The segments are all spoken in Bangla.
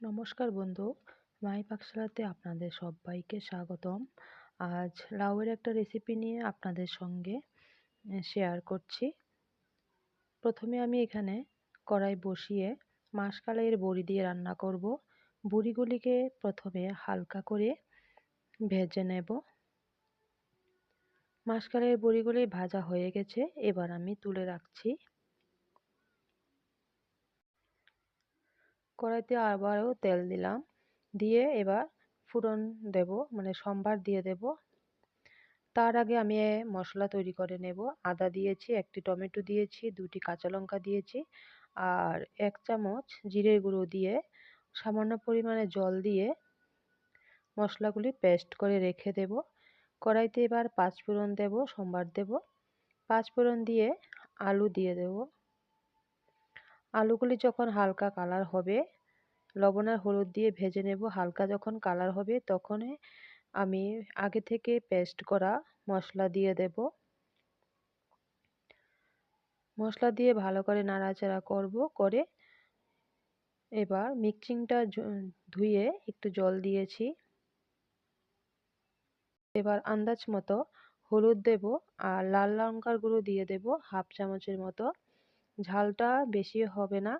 নমস্কার বন্ধু। মাই পাকশালাতে আপনাদের সবাইকে স্বাগতম। আজ লাউয়ের একটা রেসিপি নিয়ে আপনাদের সঙ্গে শেয়ার করছি। প্রথমে আমি এখানে কড়াই বসিয়ে মাসকালাইয়ের বড়ি দিয়ে রান্না করব। বড়িগুলিকে প্রথমে হালকা করে ভেজে নেব। মাসকালাইয়ের বড়িগুলি ভাজা হয়ে গেছে, এবার আমি তুলে রাখছি। কড়াইতে আবারও তেল দিলাম। দিয়ে এবার ফুরন দেব মানে সম্বার দিয়ে দেব। তার আগে আমি মশলা তৈরি করে নেব। আদা দিয়েছি, একটি টমেটো দিয়েছি, দুটি কাঁচা লঙ্কা দিয়েছি আর এক চামচ জিরের গুঁড়ো দিয়ে সামান্য পরিমাণে জল দিয়ে মশলাগুলি পেস্ট করে রেখে দেব। কড়াইতে এবার পাঁচ ফোড়ন দেব সম্বার দেব। পাঁচ ফোড়ন দিয়ে আলু দিয়ে দেব। আলুগুলি যখন হালকা কালার হবে, লবণ আর হলুদ দিয়ে ভেজে নেব। হালকা যখন কালার হবে, তখন আমি আগে থেকে পেস্ট করা মশলা দিয়ে দেব। মশলা দিয়ে ভালো করে নাড়াচাড়া করব, করে এবার মিক্সিংটা ধুয়ে একটু জল দিয়েছি। এবার আন্দাজ মতো হলুদ দেব আর লাল লঙ্কার গুঁড়ো দিয়ে দেব, হাফ চামচের মতো। ঝালটা বেশি হবে না।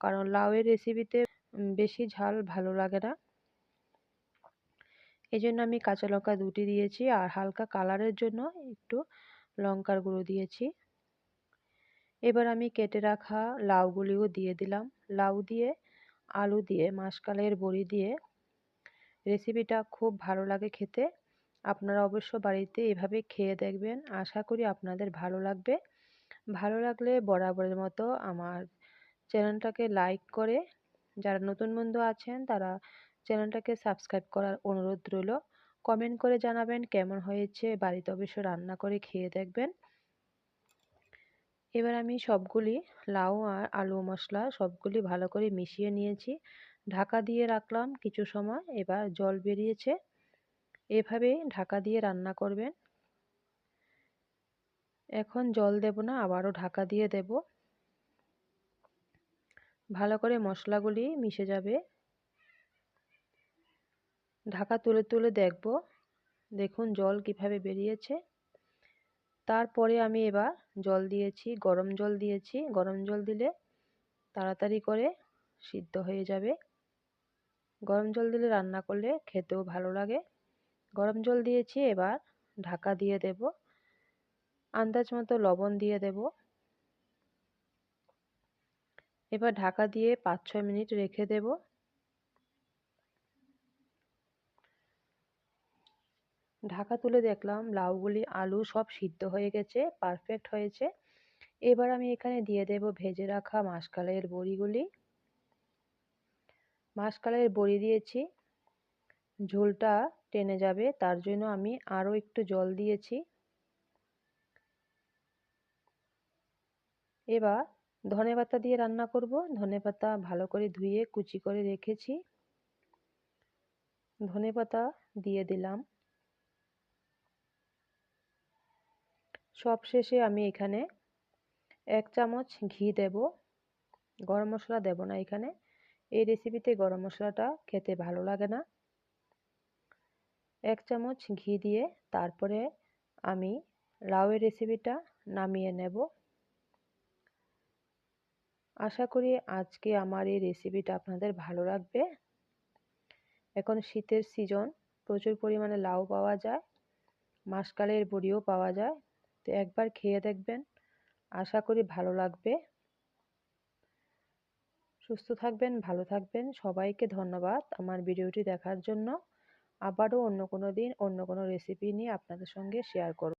কারণ লাউয়ের রেসিপিতে বেশি ঝাল ভালো লাগে না। এই জন্য আমি কাঁচা লঙ্কা দুটি দিয়েছি আর হালকা কালারের জন্য একটু লঙ্কার গুঁড়ো দিয়েছি। এবার আমি কেটে রাখা লাউগুলিও দিয়ে দিলাম। লাউ দিয়ে, আলু দিয়ে, মাসকালের বড়ি দিয়ে রেসিপিটা খুব ভালো লাগে খেতে। আপনারা অবশ্য বাড়িতে এভাবে খেয়ে দেখবেন। আশা করি আপনাদের ভালো লাগবে। ভালো লাগলে বরাবরের মতো আমার চ্যানেলটাকে লাইক করে, যারা নতুন বন্ধু আছেন তারা চ্যানেলটাকে সাবস্ক্রাইব করার অনুরোধ রইল। কমেন্ট করে জানাবেন কেমন হয়েছে, বাড়িতে অবশ্য রান্না করে খেয়ে দেখবেন। এবার আমি সবগুলি লাউ আর আলু মশলা সবগুলি ভালো করে মিশিয়ে নিয়েছি। ঢাকা দিয়ে রাখলাম কিছু সময়, এবার জল বেরিয়েছে। এভাবেই ঢাকা দিয়ে রান্না করবেন। এখন জল দেব না, আবারও ঢাকা দিয়ে দেব। ভালো করে মশলাগুলি মিশে যাবে। ঢাকা তুলে তুলে দেখব। দেখুন জল কীভাবে বেরিয়েছে। তারপরে আমি এবার জল দিয়েছি, গরম জল দিয়েছি। গরম জল দিলে তাড়াতাড়ি করে সিদ্ধ হয়ে যাবে। গরম জল দিলে রান্না করলে খেতেও ভালো লাগে। গরম জল দিয়েছি, এবার ঢাকা দিয়ে দেব। আন্দাজ মতো লবণ দিয়ে দেব। এবার ঢাকা দিয়ে পাঁচ ছয় মিনিট রেখে দেব। ঢাকা তুলে দেখলাম লাউগুলি, আলু সব সিদ্ধ হয়ে গেছে পারফেক্ট হয়েছে। এবার আমি এখানে দিয়ে দেব ভেজে রাখা মাসকালাইয়ের বড়িগুলি। মাসকালাইয়ের বড়ি দিয়েছি। ঝোলটা টেনে যাবে, তার জন্য আমি আরও একটু জল দিয়েছি। এবার ধনে পাতা দিয়ে রান্না করব। ধনে পাতা ভালো করে ধুয়ে কুচি করে রেখেছি। ধনে পাতা দিয়ে দিলাম। সব শেষে আমি এখানে এক চামচ ঘি দেব। গরম মশলা দেব না এখানে। এই রেসিপিতে গরম মশলাটা খেতে ভালো লাগে না। এক চামচ ঘি দিয়ে তারপরে আমি লাউয়ের রেসিপিটা নামিয়ে নেব। আশা করি আজকে আমার এই রেসিপিটা আপনাদের ভালো লাগবে। এখন শীতের সিজন প্রচুর পরিমাণে লাউ পাওয়া যায়, মাসকালের বড়িও পাওয়া যায়। তো একবার খেয়ে দেখবেন, আশা করি ভালো লাগবে। সুস্থ থাকবেন, ভালো থাকবেন, সবাইকে ধন্যবাদ আমার ভিডিওটি দেখার জন্য। আবারও অন্য কোনো দিন, অন্য কোনো রেসিপি নিয়ে আপনাদের সঙ্গে শেয়ার করব।